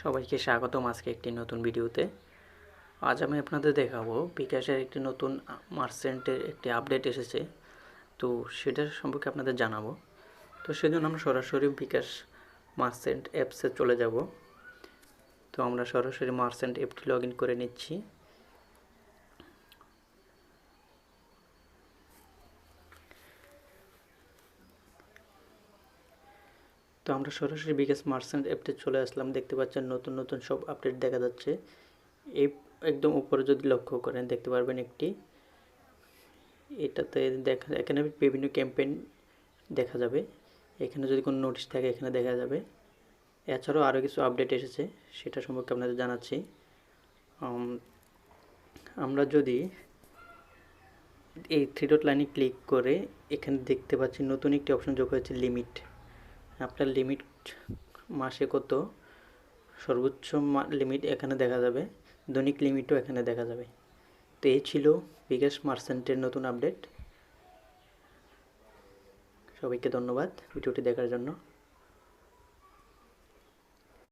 সবাইকে স্বাগতম আজকে একটি নতুন ভিডিওতে। আজ আমি আপনাদের দেখাবো বিকাশের একটি নতুন মার্সেন্টের একটি আপডেট এসেছে। তো সেটার সম্পর্কে আপনাদের জানাব। তো সেজন্য আমরা সরাসরি বিকাশ মার্সেন্ট অ্যাপসে চলে যাব। তো আমরা সরাসরি মার্সেন্ট অ্যাপটি লগ করে নিচ্ছি। তো আমরা সরাসরি বিকাশ মার্চেন্ট অ্যাপটে চলে আসলাম। দেখতে পাচ্ছেন নতুন নতুন সব আপডেট দেখা যাচ্ছে। এই একদম উপরে যদি লক্ষ্য করেন, দেখতে পারবেন একটি। এটাতে দেখা, এখানে বিভিন্ন ক্যাম্পেইন দেখা যাবে। এখানে যদি কোনো নোটিশ থাকে, এখানে দেখা যাবে। এছাড়াও আরও কিছু আপডেট এসেছে, সেটা সম্পর্কে আপনাদের জানাচ্ছি। আমরা যদি এই থ্রি ডট লাইনে ক্লিক করে এখানে দেখতে পাচ্ছি নতুন একটি অপশন যোগ হয়েছে লিমিট। আপনার লিমিট মাসে কত? সর্বোচ্চ লিমিট এখানে দেখা যাবে। দৈনিক লিমিটও এখানে দেখা যাবে। তো এই ছিল বিকাশ মার্সেন্টের নতুন আপডেট সবাইকে ধন্যবাদ ভিডিওটি দেখার জন্য।